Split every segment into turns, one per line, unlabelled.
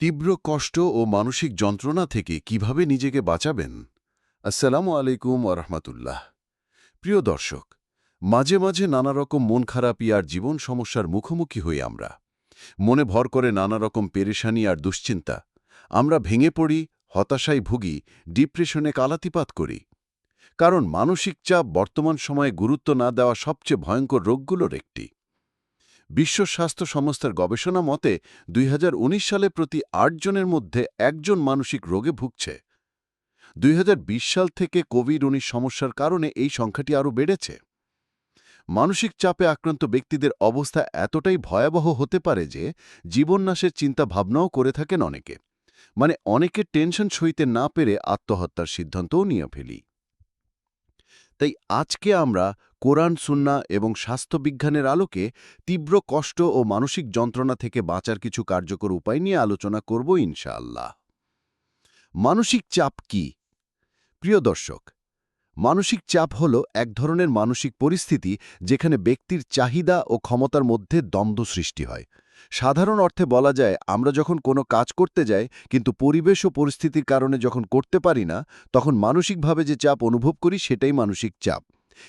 তীব্র কষ্ট ও মানসিক যন্ত্রণা থেকে কীভাবে নিজেকে বাঁচাবেন? আসসালামু আলাইকুম আরহামাতুল্লাহ প্রিয় দর্শক, মাঝে মাঝে নানা রকম মন খারাপি আর জীবন সমস্যার মুখোমুখি হই আমরা। মনে ভর করে নানা রকম পেরেশানি আর দুশ্চিন্তা। আমরা ভেঙে পড়ি, হতাশায় ভুগি, ডিপ্রেশনে কালাতিপাত করি। কারণ মানসিক চাপ বর্তমান সময়ে গুরুত্ব না দেওয়া সবচেয়ে ভয়ঙ্কর রোগগুলোর একটি। বিশ্ব স্বাস্থ্য সংস্থার গবেষণা মতে, দুই হাজার উনিশ সালে প্রতি আটজনের মধ্যে একজন মানসিক রোগে ভুগছে। দুই হাজার বিশ সাল থেকে কোভিড উনিশ সমস্যার কারণে এই সংখ্যাটি আরও বেড়েছে। মানসিক চাপে আক্রান্ত ব্যক্তিদের অবস্থা এতটাই ভয়াবহ হতে পারে যে, জীবননাশের চিন্তা ভাবনাও করে থাকেন অনেকে। মানে অনেকে টেনশন সইতে না পেরে আত্মহত্যার সিদ্ধান্তও নিয়ে ফেলি। তাই আজকে আমরা কোরআন সুন্না এবং স্বাস্থ্যবিজ্ঞানের আলোকে তীব্র কষ্ট ও মানসিক যন্ত্রণা থেকে বাঁচার কিছু কার্যকর উপায় নিয়ে আলোচনা করব ইনশাআল্লাহ। মানসিক চাপ কি? প্রিয় দর্শক, মানসিক চাপ হল এক ধরনের মানসিক পরিস্থিতি যেখানে ব্যক্তির চাহিদা ও ক্ষমতার মধ্যে দ্বন্দ্ব সৃষ্টি হয়। সাধারণ অর্থে বলা যায়, আমরা যখন কোনো কাজ করতে যাই, কিন্তু পরিবেশ ও পরিস্থিতির কারণে যখন করতে পারি না, তখন মানসিকভাবে যে চাপ অনুভব করি, সেটাই মানসিক চাপ।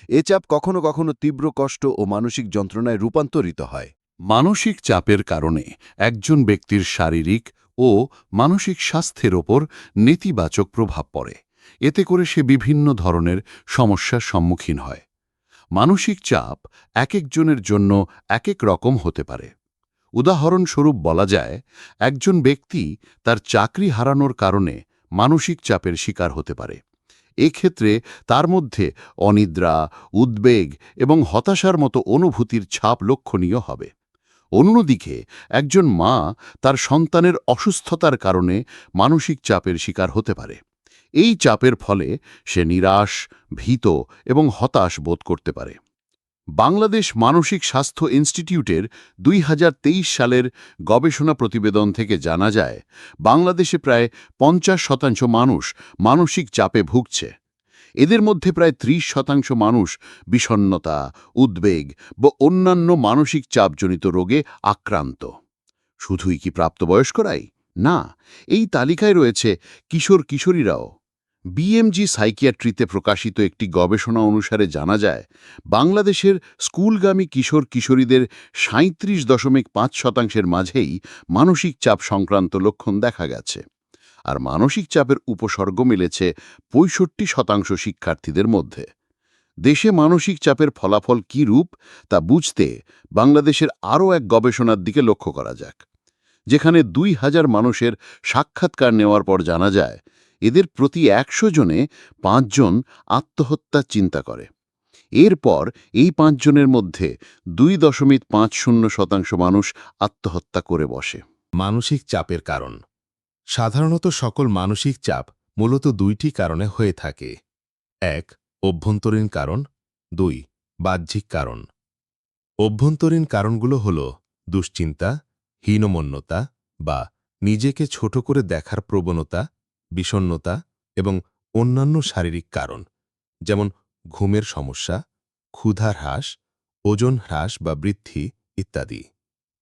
এ চাপ কখনো কখনো তীব্র কষ্ট ও মানসিক যন্ত্রণায় রূপান্তরিত হয়।
মানসিক চাপের কারণে একজন ব্যক্তির শারীরিক ও মানসিক স্বাস্থ্যের ওপর নেতিবাচক প্রভাব পড়ে। এতে করে সে বিভিন্ন ধরনের সমস্যার সম্মুখীন হয়। মানসিক চাপ এক একজনের জন্য এক এক রকম হতে পারে। উদাহরণস্বরূপ বলা যায়, একজন ব্যক্তি তার চাকরি হারানোর কারণে মানসিক চাপের শিকার হতে পারে। এক্ষেত্রে তার মধ্যে অনিদ্রা, উদ্বেগ এবং হতাশার মতো অনুভূতির ছাপ লক্ষণীয় হবে। অন্যদিকে, একজন মা তার সন্তানের অসুস্থতার কারণে মানসিক চাপের শিকার হতে পারে। এই চাপের ফলে সে নিরাশ, ভীত এবং হতাশ বোধ করতে পারে। বাংলাদেশ মানসিক স্বাস্থ্য ইনস্টিটিউটের দুই হাজার তেইশ সালের গবেষণা প্রতিবেদন থেকে জানা যায়, বাংলাদেশে প্রায় পঞ্চাশ শতাংশ মানুষ মানসিক চাপে ভুগছে। এদের মধ্যে প্রায় ত্রিশ শতাংশ মানুষ বিষণ্নতা উদ্বেগ বা অন্যান্য মানসিক চাপজনিত রোগে আক্রান্ত। শুধুই কি প্রাপ্তবয়স্করাই? না, এই তালিকায় রয়েছে কিশোর কিশোরীরাও বিএমজি সাইকিয়াট্রিতে প্রকাশিত একটি গবেষণা অনুসারে জানা যায়, বাংলাদেশের স্কুলগামী কিশোর কিশোরীদের সাঁত্রিশ দশমিক পাঁচ শতাংশের মাঝেই মানসিক চাপ সংক্রান্ত লক্ষণ দেখা গেছে। আর মানসিক চাপের উপসর্গ মিলেছে পঁয়ষট্টি শতাংশ শিক্ষার্থীদের মধ্যে। দেশে মানসিক চাপের ফলাফল কী রূপ, তা বুঝতে বাংলাদেশের আরও এক গবেষণার দিকে লক্ষ্য করা যাক, যেখানে দুই হাজার মানুষের সাক্ষাৎকার নেওয়ার পর জানা যায় এদের প্রতি একশো জনে পাঁচজন আত্মহত্যার চিন্তা করে। এরপর এই পাঁচজনের মধ্যে দুই দশমিক পাঁচ শূন্য শতাংশ মানুষ আত্মহত্যা করে বসে।
মানসিক চাপের কারণ। সাধারণত সকল মানসিক চাপ মূলত দুইটি কারণে হয়ে থাকে। এক, অভ্যন্তরীণ কারণ। দুই, বাহ্যিক কারণ। অভ্যন্তরীণ কারণগুলো হল দুশ্চিন্তা, হীনমন্যতা বা নিজেকে ছোট করে দেখার প্রবণতা বিষণ্নতা এবং অন্যান্য শারীরিক কারণ, যেমন ঘুমের সমস্যা, ক্ষুধার হ্রাস, ওজন হ্রাস বা বৃদ্ধি ইত্যাদি।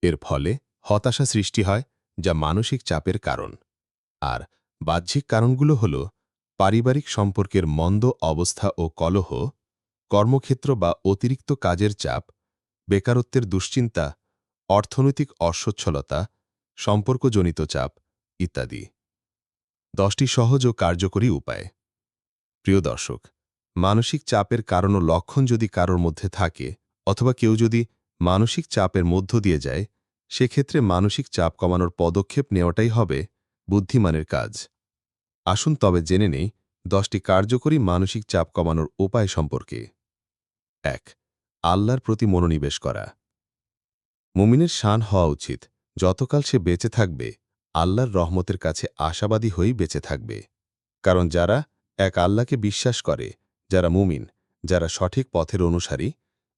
এর ফলে হতাশা সৃষ্টি হয়, যা মানসিক চাপের কারণ। আর বাহ্যিক কারণগুলো হল পারিবারিক সম্পর্কের মন্দ অবস্থা ও কলহ, কর্মক্ষেত্র বা অতিরিক্ত কাজের চাপ, বেকারত্বের দুশ্চিন্তা, অর্থনৈতিক অসচ্ছলতা, সম্পর্কজনিত চাপ ইত্যাদি। দশটি সহজ ও কার্যকরী উপায়। প্রিয় দর্শক, মানসিক চাপের কারণ ও লক্ষণ যদি কারোর মধ্যে থাকে অথবা কেউ যদি মানসিক চাপের মধ্য দিয়ে যায়, সেক্ষেত্রে মানসিক চাপ কমানোর পদক্ষেপ নেওয়াটাই হবে বুদ্ধিমানের কাজ। আসুন তবে জেনে নেই দশটি কার্যকরী মানসিক চাপ কমানোর উপায় সম্পর্কে। এক, আল্লাহর প্রতি মনোনিবেশ করা। মুমিনের শান হওয়া উচিত, যতকাল সে বেঁচে থাকবে আল্লাহর রহমতের কাছে আশাবাদী হয়েই বেঁচে থাকবে। কারণ যারা এক আল্লাহকে বিশ্বাস করে, যারা মুমিন, যারা সঠিক পথের অনুসারী,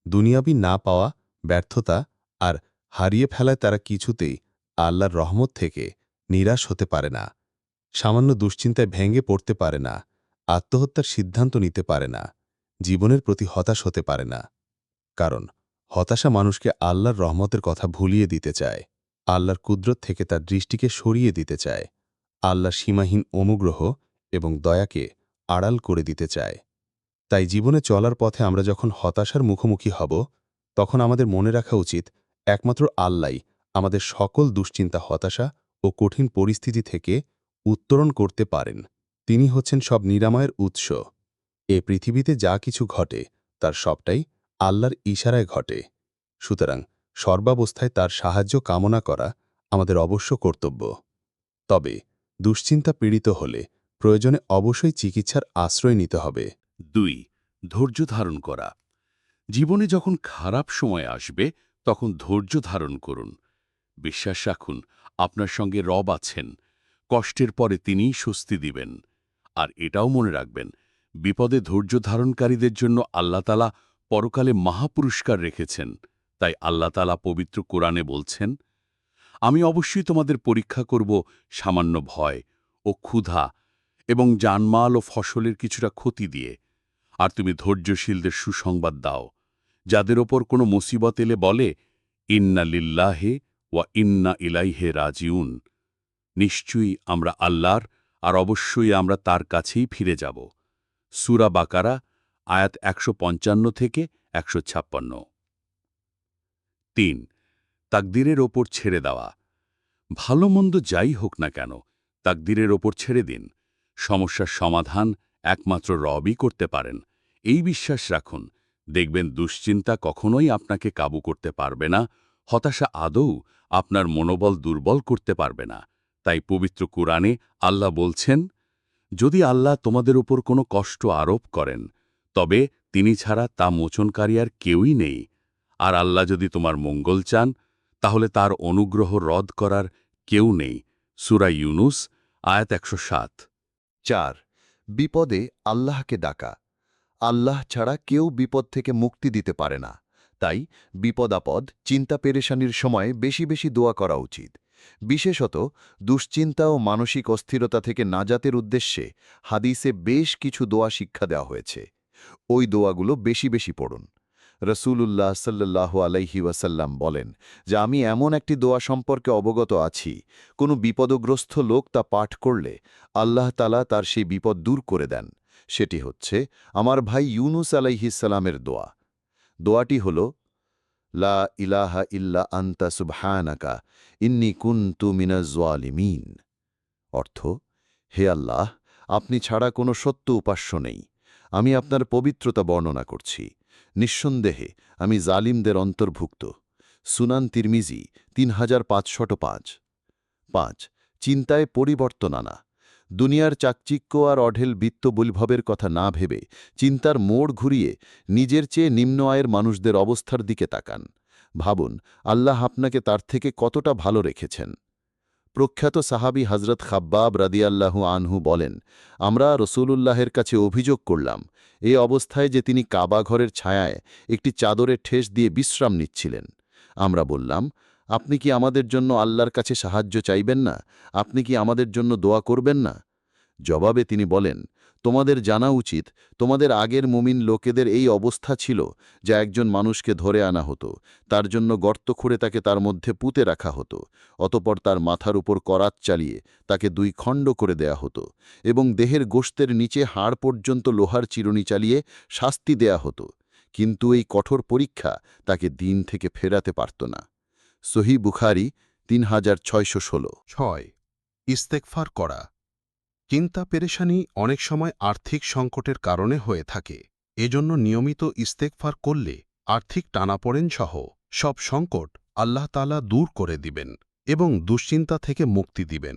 দুনিয়াবি না পাওয়া, ব্যর্থতা আর হারিয়ে ফেলায় তারা কিছুতেই আল্লাহর রহমত থেকে নিরাশ হতে পারে না, সামান্য দুশ্চিন্তায় ভেঙে পড়তে পারে না, আত্মহত্যার সিদ্ধান্ত নিতে পারে না, জীবনের প্রতি হতাশ হতে পারে না। কারণ হতাশা মানুষকে আল্লাহর রহমতের কথা ভুলিয়ে দিতে চায়। আল্লাহর কুদরত থেকে তার দৃষ্টিকে সরিয়ে দিতে চায়। আল্লাহ সীমাহীন অনুগ্রহ এবং দয়াকে আড়াল করে দিতে চায়। তাই জীবনে চলার পথে আমরা যখন হতাশার মুখোমুখি হব, তখন আমাদের মনে রাখা উচিত, একমাত্র আল্লাই আমাদের সকল দুশ্চিন্তা, হতাশা ও কঠিন পরিস্থিতি থেকে উত্তরণ করতে পারেন। তিনি হচ্ছেন সব নিরাময়ের উৎস। এ পৃথিবীতে যা কিছু ঘটে, তার সবটাই আল্লাহর ইশারায় ঘটে। সুতরাং সর্বাবস্থায় তার সাহায্য কামনা করা আমাদের অবশ্য কর্তব্য। তবে দুশ্চিন্তা পীড়িত হলে প্রয়োজনে অবশ্যই চিকিৎসার আশ্রয় নিতে হবে।
দুই, ধৈর্য ধারণ করা। জীবনে যখন খারাপ সময় আসবে, তখন ধৈর্য ধারণ করুন। বিশ্বাস রাখুন, আপনার সঙ্গে রব আছেন। কষ্টের পরে তিনিই স্বস্তি দিবেন। আর এটাও মনে রাখবেন, বিপদে ধৈর্য ধারণকারীদের জন্য আল্লাতালা পরকালে মহাপুরস্কার রেখেছেন। তাই আল্লাতালা পবিত্র কোরআনে বলছেন, আমি অবশ্যই তোমাদের পরীক্ষা করব সামান্য ভয় ও ক্ষুধা এবং জানমাল ও ফসলের কিছুটা ক্ষতি দিয়ে। আর তুমি ধৈর্যশীলদের সুসংবাদ দাও, যাদের ওপর কোনো মুসিবত এলে বলে, ইন্না লিল্লাহে ওয়া ইন্না ইলাইহে রাজিউন। নিশ্চয়ই আমরা আল্লাহর, আর অবশ্যই আমরা তার কাছেই ফিরে যাব। সুরা বাকারা, আয়াত একশো পঞ্চান্ন থেকে একশো ছাপ্পান্ন। তিন, তাকদিরের ওপর ছেড়ে দেওয়া। ভালো মন্দ যাই হোক না কেন, তাকদিরের ওপর ছেড়ে দিন। সমস্যার সমাধান একমাত্র রবই করতে পারেন। এই বিশ্বাস রাখুন, দেখবেন দুশ্চিন্তা কখনোই আপনাকে কাবু করতে পারবে না, হতাশা আদৌ আপনার মনোবল দুর্বল করতে পারবে না। তাই পবিত্র কুরআনে আল্লাহ বলছেন, যদি আল্লাহ তোমাদের উপর কোনো কষ্ট আরোপ করেন, তবে তিনি ছাড়া তা মোচনকারী আর কেউই নেই। আর আল্লাহ যদি তোমার মঙ্গল চান, তাহলে তার অনুগ্রহ রদ করার কেউ নেই। সুরা ইউনুস, আয়াত একশো সাত।
চার, বিপদে আল্লাহকে ডাকা। আল্লাহ ছাড়া কেউ বিপদ থেকে মুক্তি দিতে পারে না। তাই বিপদাপদ, চিন্তা পেরেশানির সময় বেশি বেশি দোয়া করা উচিত। বিশেষত দুশ্চিন্তা ও মানসিক অস্থিরতা থেকে নাজাতের উদ্দেশ্যে হাদিসে বেশ কিছু দোয়া শিক্ষা দেওয়া হয়েছে। ওই দোয়াগুলো বেশি বেশি পড়ুন। রসূলুল্লাহ সাল্লাহ আলাইহি ওয়াসাল্লাম বলেন যে আমি এমন একটি দোয়া সম্পর্কে অবগত আছি, কোনো বিপদগ্রস্ত লোক তা পাঠ করলে আল্লাহ তালা তার সেই বিপদ দূর করে দেন। সেটি হচ্ছে আমার ভাই ইউনুস আলাইহিসালামের দোয়া। দোয়াটি হল, লা ইলাহা ইল্লা আন্তা সুবহানাকা, ইন্নি কুনতু মিনাজ্জালিমিন অর্থ, হে আল্লাহ, আপনি ছাড়া কোনো সত্য উপাস্য নেই। আমি আপনার পবিত্রতা বর্ণনা করছি। নিঃসন্দেহে, আমি জালিমদের অন্তর্ভুক্ত। সুনান তিরমিজি তিন হাজার পাঁচশত পাঁচ। পাঁচ, চিন্তায় পরিবর্তন আনা দুনিয়ার চাকচিক্য আর অঢেল বিত্ত বৈভবের কথা না ভেবে, চিন্তার মোড় ঘুরিয়ে নিজের চেয়ে নিম্ন আয়ের মানুষদের অবস্থার দিকে তাকান। ভাবুন, আল্লাহ আপনাকে তার থেকে কতটা ভালো রেখেছেন। প্রখ্যাত সাহাবি হজরত খাব্বাব রাদিয়াল্লাহু আনহু বলেন, আমরা রসূলুল্লাহের কাছে অভিযোগ করলাম এ অবস্থায় যে তিনি কাবা ঘরের ছায়ায় একটি চাদরে ঠেস দিয়ে বিশ্রাম নিচ্ছিলেন। আমরা বললাম, আপনি কি আমাদের জন্য আল্লাহর কাছে সাহায্য চাইবেন না? আপনি কি আমাদের জন্য দোয়া করবেন না? জবাবে তিনি বলেন তোমাদের জানা উচিত, তোমাদের আগের মুমিন লোকেদের এই অবস্থা ছিল যা একজন মানুষকে ধরে আনা হতো, তার জন্য গর্ত খুঁড়ে তাকে তার মধ্যে পুঁতে রাখা হতো, অতপর তার মাথার উপর করাত চালিয়ে তাকে দুই খণ্ড করে দেয়া হতো এবং দেহের গোস্তের নিচে হাড় পর্যন্ত লোহার চিরুনি চালিয়ে শাস্তি দেয়া হতো, কিন্তু এই কঠোর পরীক্ষা তাকে দিন থেকে ফেরাতে পারত না। সহি বুখারি তিন হাজার ছয়শো ষোলো।
ছয়। ইস্তেকফার করা। চিন্তা পেরেশানি অনেক সময় আর্থিক সংকটের কারণে হয়ে থাকে। এজন্য নিয়মিত ইস্তেকফার করলে আর্থিক টানাপড়েন সহ সব সংকট আল্লাহ তালা দূর করে দিবেন এবং দুশ্চিন্তা থেকে মুক্তি দিবেন।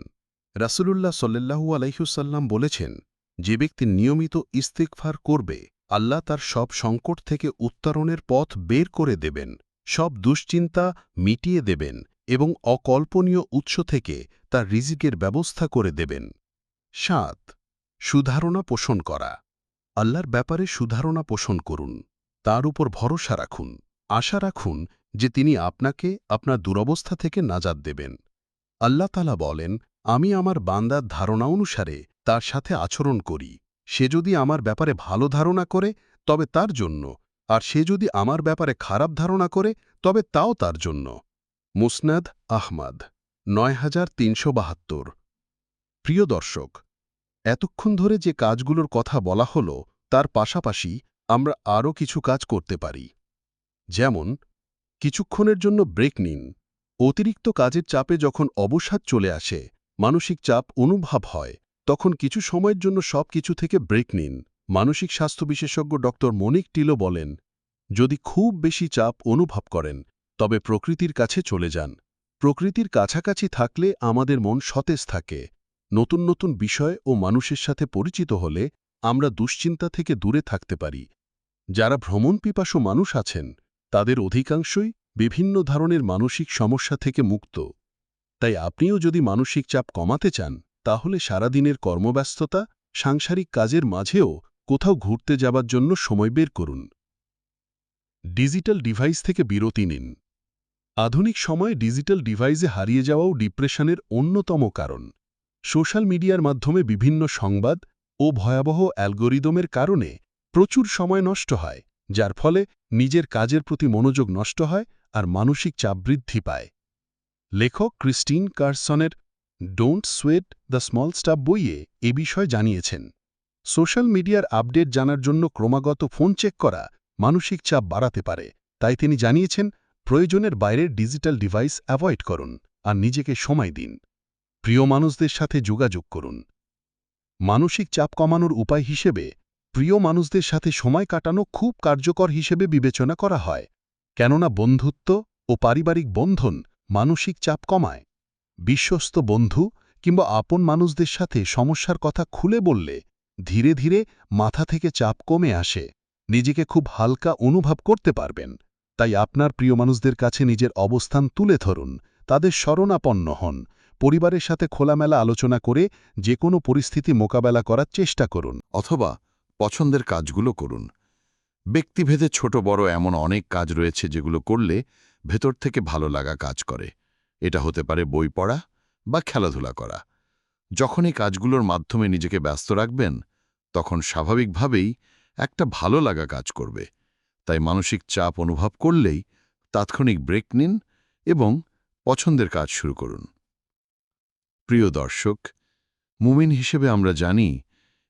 রাসুলুল্লাহ সাল্লাহু আলাইহুসাল্লাম বলেছেন, যে ব্যক্তি নিয়মিত ইস্তেকফার করবে, আল্লাহ তার সব সংকট থেকে উত্তরণের পথ বের করে দেবেন, সব দুশ্চিন্তা মিটিয়ে দেবেন এবং অকল্পনীয় উৎস থেকে তার রিজিকের ব্যবস্থা করে দেবেন। সাত, সুধারণা পোষণ করা। আল্লাহর ব্যাপারে সুধারণা পোষণ করুন। তার উপর ভরসা রাখুন। আশা রাখুন যে তিনি আপনাকে আপনার দুরবস্থা থেকে নাজাদ দেবেন। আল্লাহ তালা বলেন, আমি আমার বান্দার ধারণা অনুসারে তার সাথে আচরণ করি। সে যদি আমার ব্যাপারে ভালো ধারণা করে, তবে তার জন্য। আর সে যদি আমার ব্যাপারে খারাপ ধারণা করে, তবে তাও তার জন্য।
মুসনাদ আহমাদ, নয় হাজার তিনশো বাহাত্তর। প্রিয় দর্শক এতক্ষণ ধরে যে কাজগুলোর কথা বলা হল, তার পাশাপাশি আমরা আরও কিছু কাজ করতে পারি। যেমন, কিছুক্ষণের জন্য ব্রেক নিন। অতিরিক্ত কাজের চাপে যখন অবসাদ চলে আসে, মানসিক চাপ অনুভব হয়, তখন কিছু সময়ের জন্য সব কিছু থেকে ব্রেক নিন। মানসিক স্বাস্থ্য বিশেষজ্ঞ ড মনিক টিলো বলেন, যদি খুব বেশি চাপ অনুভব করেন, তবে প্রকৃতির কাছে চলে যান। প্রকৃতির কাছাকাছি থাকলে আমাদের মন সতেজ থাকে। নতুন নতুন বিষয় ও মানুষের সাথে পরিচিত হলে আমরা দুশ্চিন্তা থেকে দূরে থাকতে পারি। যারা ভ্রমণ পিপাসু মানুষ আছেন, তাদের অধিকাংশই বিভিন্ন ধরনের মানসিক সমস্যা থেকে মুক্ত। তাই আপনিও যদি মানসিক চাপ কমাতে চান, তাহলে সারাদিনের কর্মব্যস্ততা, সাংসারিক কাজের মাঝেও কোথাও ঘুরতে যাবার জন্য সময় বের করুন। ডিজিটাল ডিভাইস থেকে বিরতি নিন। আধুনিক সময়ে ডিজিটাল ডিভাইসে হারিয়ে যাওয়াও ডিপ্রেশনের অন্যতম কারণ। সোশ্যাল মিডিয়ার মাধ্যমে বিভিন্ন সংবাদ ও ভয়াবহ অ্যালগোরিদমের কারণে প্রচুর সময় নষ্ট হয়, যার ফলে নিজের কাজের প্রতি মনোযোগ নষ্ট হয় আর মানসিক চাপ বৃদ্ধি পায়। লেখক Christine কার্সনের don't sweat the small stuff বইয়ে এ বিষয় জানিয়েছেন, সোশ্যাল মিডিয়ার আপডেট জানার জন্য ক্রমাগত ফোন চেক করা মানসিক চাপ বাড়াতে পারে, তাই তিনি জানিয়েছেন, প্রয়োজনের বাইরের ডিজিটাল ডিভাইস অ্যাভয়েড করুন আর নিজেকে সময় দিন। প্রিয় মানুষদের সাথে যোগাযোগ করুন। মানসিক চাপ কমানোর উপায় হিসেবে প্রিয় মানুষদের সাথে সময় কাটানো খুব কার্যকর হিসেবে বিবেচনা করা হয়, কেননা বন্ধুত্ব ও পারিবারিক বন্ধন মানসিক চাপ কমায়। বিশ্বস্ত বন্ধু কিংবা আপন মানুষদের সাথে সমস্যার কথা খুলে বললে ধীরে ধীরে মাথা থেকে চাপ কমে আসে, নিজেকে খুব হালকা অনুভব করতে পারবেন। তাই আপনার প্রিয় মানুষদের কাছে নিজের অবস্থান তুলে ধরুন, তাদের শরণাপন্ন হন পরিবারের সাথে খোলামেলা আলোচনা করে যে কোনো পরিস্থিতি মোকাবেলা করার চেষ্টা করুন।
অথবা পছন্দের কাজগুলো করুন। ব্যক্তিভেদে ছোট বড় এমন অনেক কাজ রয়েছে যেগুলো করলে ভেতর থেকে ভালো লাগা কাজ করে। এটা হতে পারে বই পড়া বা খেলাধুলা করা। যখন এই কাজগুলোর মাধ্যমে নিজেকে ব্যস্ত রাখবেন, তখন স্বাভাবিকভাবেই একটা ভালো লাগা কাজ করবে। তাই মানসিক চাপ অনুভব করলেই তাৎক্ষণিক ব্রেক নিন এবং পছন্দের কাজ শুরু করুন। প্রিয় দর্শক, মুমিন হিসেবে আমরা জানি,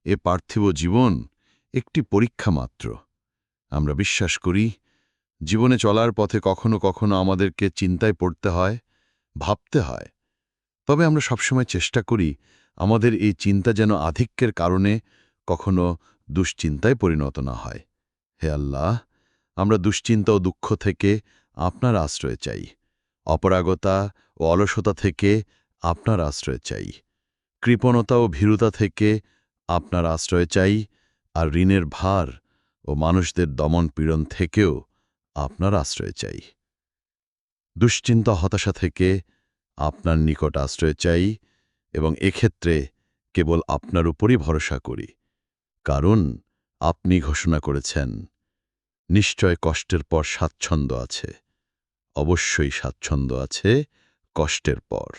এ পার্থিব জীবন একটি পরীক্ষা মাত্র। আমরা বিশ্বাস করি, জীবনে চলার পথে কখনো কখনো আমাদেরকে চিন্তায় পড়তে হয়, ভাবতে হয়। তবে আমরা সবসময় চেষ্টা করি, আমাদের এই চিন্তা যেন আধিক্যের কারণে কখনো দুশ্চিন্তায় পরিণত না হয়। হে আল্লাহ, আমরা দুশ্চিন্তা ও দুঃখ থেকে আপনার আশ্রয় চাই। অপরাগতা ও অলসতা থেকে আপনার আশ্রয় চাই। কৃপণতা ও ভীরুতা থেকে আপনার আশ্রয় চাই আর ঋণের ভার ও মানুষদের দমন পীড়ন থেকেও আপনার আশ্রয় চাই। দুশ্চিন্তা, হতাশা থেকে আপনার নিকট আশ্রয় চাই এবং এক্ষেত্রে কেবল আপনার উপরই ভরসা করি। কারণ আপনি ঘোষণা করেছেন, নিশ্চয় কষ্টের পর স্বাচ্ছন্দ্য আছে। অবশ্যই স্বাচ্ছন্দ্য আছে কষ্টের পর।